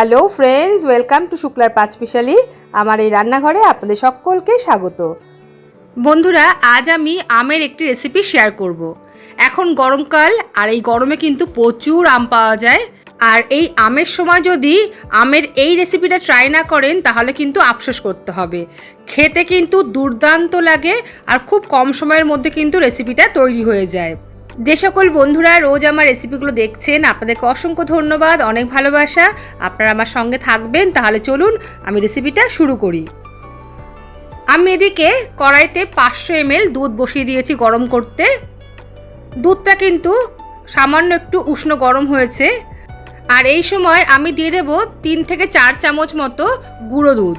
Hello friends, welcome to শুক্লার পাঁচমিশালি আমার এই রান্নাঘরে আপনাদের সকলকে স্বাগত। বন্ধুরা, আজ আমি আমের একটি রেসিপি শেয়ার করব। এখন গরমকাল আর এই গরমে কিন্তু প্রচুর আম পাওয়া যায়। আর এই আমের সময় যদি আমের এই রেসিপিটা ট্রাই না করেন, তাহলে কিন্তু আফসোস করতে হবে। খেতে কিন্তু দুর্দান্ত লাগে, আর খুব কম সময়ের মধ্যে কিন্তু রেসিপিটা তৈরি হয়ে যায়। যে সকল বন্ধুরা রোজ আমার রেসিপিগুলো দেখছেন, আপনাদেরকে অসংখ্য ধন্যবাদ, অনেক ভালোবাসা। আপনারা আমার সঙ্গে থাকবেন, তাহলে চলুন আমি রেসিপিটা শুরু করি। আমি এদিকে কড়াইতে পাঁচশো এমএল দুধ বসিয়ে দিয়েছি গরম করতে। দুধটা কিন্তু সামান্য একটু উষ্ণ গরম হয়েছে। আর এই সময় আমি দিয়ে দেব তিন থেকে চার চামচ মতো গুঁড়ো দুধ।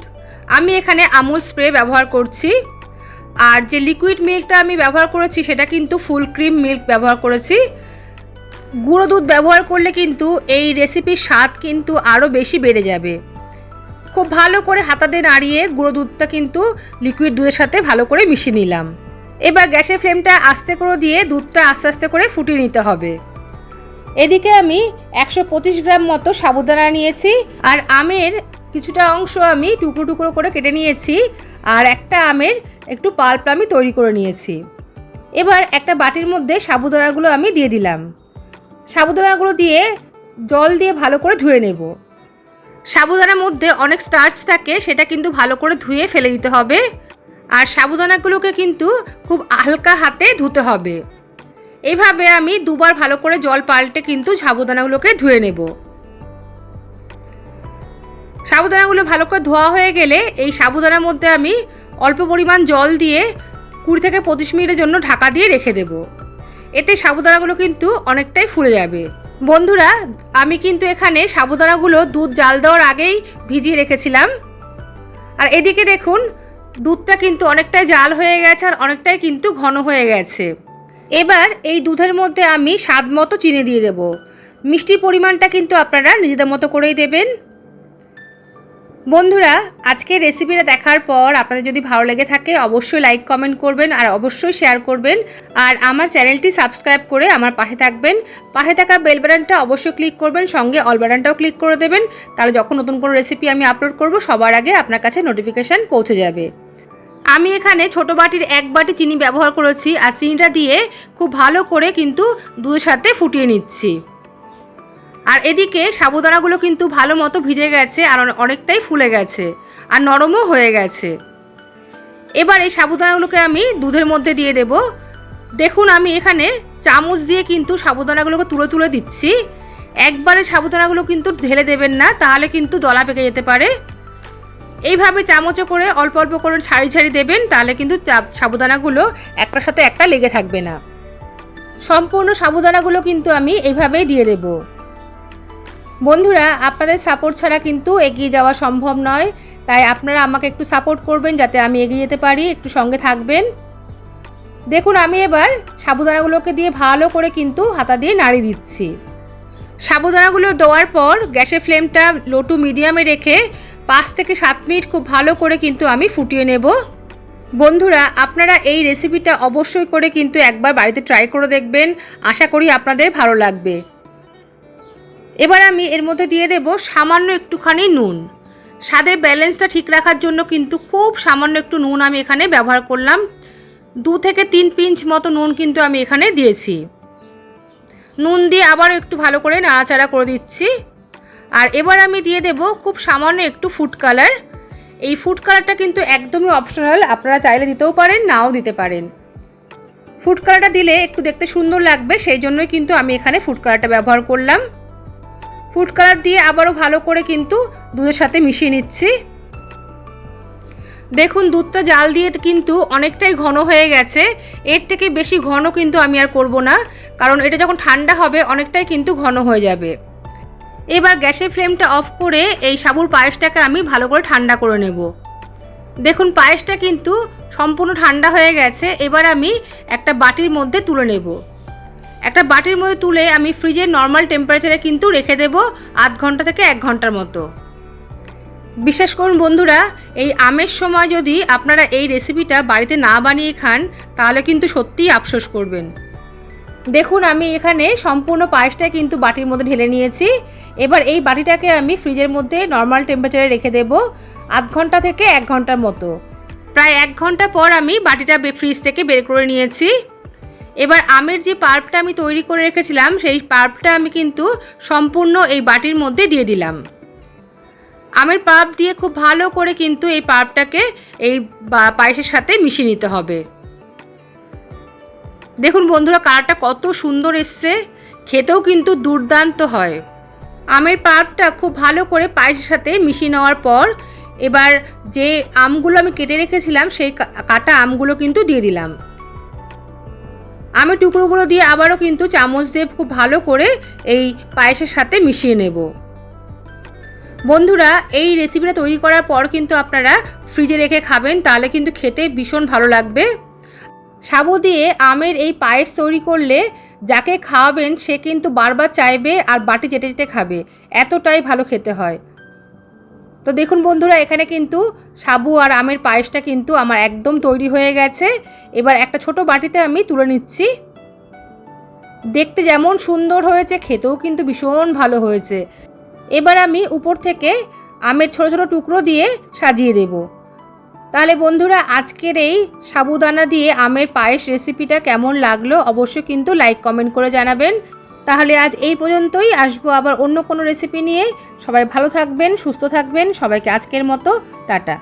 আমি এখানে আমুল স্প্রে ব্যবহার করছি। আর যে লিকুইড মিল্কটা আমি ব্যবহার করেছি, সেটা কিন্তু ফুল ক্রিম মিল্ক ব্যবহার করেছি। গুঁড়ো দুধ ব্যবহার করলে কিন্তু এই রেসিপির স্বাদ কিন্তু আরও বেশি বেড়ে যাবে। খুব ভালো করে হাতাতে নাড়িয়ে গুঁড়ো দুধটা কিন্তু লিকুইড দুধের সাথে ভালো করে মিশিয়ে নিলাম। এবার গ্যাসের ফ্লেমটা আস্তে করে দিয়ে দুধটা আস্তে আস্তে করে ফুটিয়ে নিতে হবে। এদিকে আমি একশো পঁচিশ গ্রাম মতো সাবুদানা নিয়েছি, আর আমের কিছুটা অংশ আমি টুকরো টুকরো করে কেটে নিয়েছি, আর একটা আমের একটু পাল্প আমি তৈরি করে নিয়েছি। এবার একটা বাটির মধ্যে সাবুদানাগুলো আমি দিয়ে দিলাম। সাবুদানাগুলো দিয়ে জল দিয়ে ভালো করে ধুয়ে নেব। সাবুদানার মধ্যে অনেক স্টার্চ থাকে, সেটা কিন্তু ভালো করে ধুয়ে ফেলে দিতে হবে। আর সাবুদানাগুলোকে কিন্তু খুব হালকা হাতে ধুতে হবে। এইভাবে আমি দুবার ভালো করে জল পাল্টে কিন্তু সাবুদানাগুলোকে ধুয়ে নেব। সাবুদানাগুলো ভালো করে ধোয়া হয়ে গেলে এই সাবুদানার মধ্যে আমি অল্প পরিমাণ জল দিয়ে কুড়ি থেকে পঁচিশ মিনিটের জন্য ঢাকা দিয়ে রেখে দেব। এতে সাবুদানাগুলো কিন্তু অনেকটাই ফুলে যাবে। বন্ধুরা, আমি কিন্তু এখানে সাবুদানাগুলো দুধ জাল দেওয়ার আগেই ভিজিয়ে রেখেছিলাম। আর এদিকে দেখুন, দুধটা কিন্তু অনেকটাই জাল হয়ে গেছে আর অনেকটাই কিন্তু ঘন হয়ে গেছে। এবার এই দুধের মধ্যে আমি স্বাদ মতো চিনি দিয়ে দেব। মিষ্টির পরিমাণটা কিন্তু আপনারা নিজেদের মতো করেই দেবেন। বন্ধুরা, আজকের রেসিপিটা দেখার পর আপনাদের যদি ভালো লেগে থাকে, অবশ্যই লাইক, কমেন্ট করবেন আর অবশ্যই শেয়ার করবেন। আর আমার চ্যানেলটি সাবস্ক্রাইব করে আমার পাশে থাকবেন। পাশে থাকা বেল বাটনটা অবশ্যই ক্লিক করবেন, সঙ্গে অল বাটনটাও ক্লিক করে দেবেন। তাহলে যখন নতুন কোনো রেসিপি আমি আপলোড করব, সবার আগে আপনার কাছে নোটিফিকেশান পৌঁছে যাবে। আমি এখানে ছোট বাটির এক বাটি চিনি ব্যবহার করেছি আর চিনিটা দিয়ে খুব ভালো করে কিন্তু দুধের সাথে ফুটিয়ে নিচ্ছি। আর এদিকে সাবুদানাগুলো কিন্তু ভালো মতো ভিজে গেছে আর অনেকটাই ফুলে গেছে আর নরমও হয়ে গেছে। এবার এই সাবুদানাগুলোকে আমি দুধের মধ্যে দিয়ে দেব। দেখুন আমি এখানে চামচ দিয়ে কিন্তু সাবুদানাগুলোকে তুলে তুলে দিচ্ছি। একবারে সাবুদানাগুলো কিন্তু ঢেলে দেবেন না, তাহলে কিন্তু দলা পেকে যেতে পারে। এইভাবে চামচে করে অল্প অল্প করে ছাড়ি ছাড়ি দেবেন, তাহলে কিন্তু সাবুদানাগুলো একটার সাথে একটা লেগে থাকবে না। সম্পূর্ণ সাবুদানাগুলো কিন্তু আমি এইভাবেই দিয়ে দেবো। বন্ধুরা, আপনাদের সাপোর্ট ছাড়া কিন্তু এগিয়ে যাওয়া সম্ভব নয়, তাই আপনারা আমাকে একটু সাপোর্ট করবেন যাতে আমি এগিয়ে যেতে পারি, একটু সঙ্গে থাকবেন। দেখুন, আমি এবার সাবুদানাগুলোকে দিয়ে ভালো করে কিন্তু হাতা দিয়ে নাড়ি দিচ্ছি। সাবুদানাগুলো দেওয়ার পর গ্যাসের ফ্লেমটা লো টু মিডিয়ামে রেখে পাঁচ থেকে সাত মিনিট খুব ভালো করে কিন্তু আমি ফুটিয়ে নেব। বন্ধুরা, আপনারা এই রেসিপিটা অবশ্যই করে কিন্তু একবার বাড়িতে ট্রাই করে দেখবেন। আশা করি আপনাদের ভালো লাগবে। এবার আমি এর মধ্যে দিয়ে দেব সামান্য একটুখানি নুন। স্বাদের ব্যালেন্সটা ঠিক রাখার জন্য কিন্তু খুব সামান্য একটু নুন আমি এখানে ব্যবহার করলাম। দু থেকে তিন পিঞ্চ মতো নুন কিন্তু আমি এখানে দিয়েছি। নুন দিয়ে আবারও একটু ভালো করে নাড়াচাড়া করে দিচ্ছি। আর এবার আমি দিয়ে দেব খুব সামান্য একটু ফুড কালার এই ফুড কালারটা কিন্তু একদমই অপশনাল আপনারা চাইলে দিতেও পারেন, নাও দিতে পারেন। ফুড কালারটা দিলে একটু দেখতে সুন্দর লাগবে, সেই জন্যই কিন্তু আমি এখানে ফুড কালারটা ব্যবহার করলাম। ফুড কালার দিয়ে আবারও ভালো করে কিন্তু দুধের সাথে মিশিয়ে নিচ্ছি। দেখুন, দুধটা জাল দিয়ে কিন্তু অনেকটাই ঘন হয়ে গেছে। এর থেকে বেশি ঘন কিন্তু আমি আর করব না, কারণ এটা যখন ঠান্ডা হবে, অনেকটাই কিন্তু ঘন হয়ে যাবে। এবার গ্যাসের ফ্লেমটা অফ করে এই সাবুর পায়েসটাকে আমি ভালো করে ঠান্ডা করে নেব। দেখুন, পায়েসটা কিন্তু সম্পূর্ণ ঠান্ডা হয়ে গেছে। এবার আমি একটা বাটির মধ্যে তুলে নেব। একটা বাটির মধ্যে তুলে আমি ফ্রিজের নর্মাল টেম্পারেচারে কিন্তু রেখে দেব আধ ঘণ্টা থেকে এক ঘণ্টার মতো। বিশ্বাস করুন বন্ধুরা, এই আমের সময় যদি আপনারা এই রেসিপিটা বাড়িতে না বানিয়ে খান, তাহলে কিন্তু সত্যিই আফসোস করবেন। দেখুন, আমি এখানে সম্পূর্ণ পায়েসটা কিন্তু বাটির মধ্যে ঢেলে নিয়েছি। এবার এই বাটিটাকে আমি ফ্রিজের মধ্যে নর্মাল টেম্পারেচারে রেখে দেব, আধ ঘণ্টা থেকে এক ঘণ্টার মতো। প্রায় এক ঘণ্টা পর আমি বাটিটা ফ্রিজ থেকে বের করে নিয়েছি। এবার আমের যে পার্পটা আমি তৈরি করে রেখেছিলাম, সেই পার্পটা আমি কিন্তু সম্পূর্ণ এই বাটির মধ্যে দিয়ে দিলাম। আমের পার্প দিয়ে খুব ভালো করে কিন্তু এই পার্পটাকে এই পায়েসের সাথে মিশিয়ে নিতে হবে। দেখুন বন্ধুরা, কালারটা কত সুন্দর এসছে। খেতেও কিন্তু দুর্দান্ত হয়। আমের পাল্পটা খুব ভালো করে পায়েসের সাথে মিশিয়ে নেওয়ার পর এবার যে আমগুলো আমি কেটে রেখেছিলাম, সেই কাটা আমগুলো কিন্তু দিয়ে দিলাম। আমের টুকরোগুলো দিয়ে আবারও কিন্তু চামচ দিয়ে খুব ভালো করে এই পায়েসের সাথে মিশিয়ে নেব। বন্ধুরা, এই রেসিপিটা তৈরি করার পর কিন্তু আপনারা ফ্রিজে রেখে খাবেন, তাহলে কিন্তু খেতে ভীষণ ভালো লাগবে। সাবু দিয়ে আমের এই পায়েস তৈরি করলে যাকে খাওয়াবেন সে কিন্তু বারবার চাইবে আর বাটি চেটে চেটে খাবে। এতটাই ভালো খেতে হয়। তো দেখুন বন্ধুরা, এখানে কিন্তু সাবু আর আমের পায়েসটা কিন্তু আমার একদম তৈরি হয়ে গেছে। এবার একটা ছোট বাটিতে আমি তুলে নিচ্ছি। দেখতে যেমন সুন্দর হয়েছে, খেতেও কিন্তু ভীষণ ভালো হয়েছে। এবার আমি উপর থেকে আমের ছোট ছোট টুকরো দিয়ে সাজিয়ে দেবো। তাহলে বন্ধুরা, আজকের এই সাবুদানা দিয়ে আমের পায়েস রেসিপিটা কেমন লাগল অবশ্যই কিন্তু লাইক কমেন্ট করে জানাবেন। তাহলে আজ এই পর্যন্তই, আসব আবার অন্য কোনো রেসিপি নিয়ে। সবাই ভালো থাকবেন, সুস্থ থাকবেন। সবাইকে আজকের মতো, টাটা।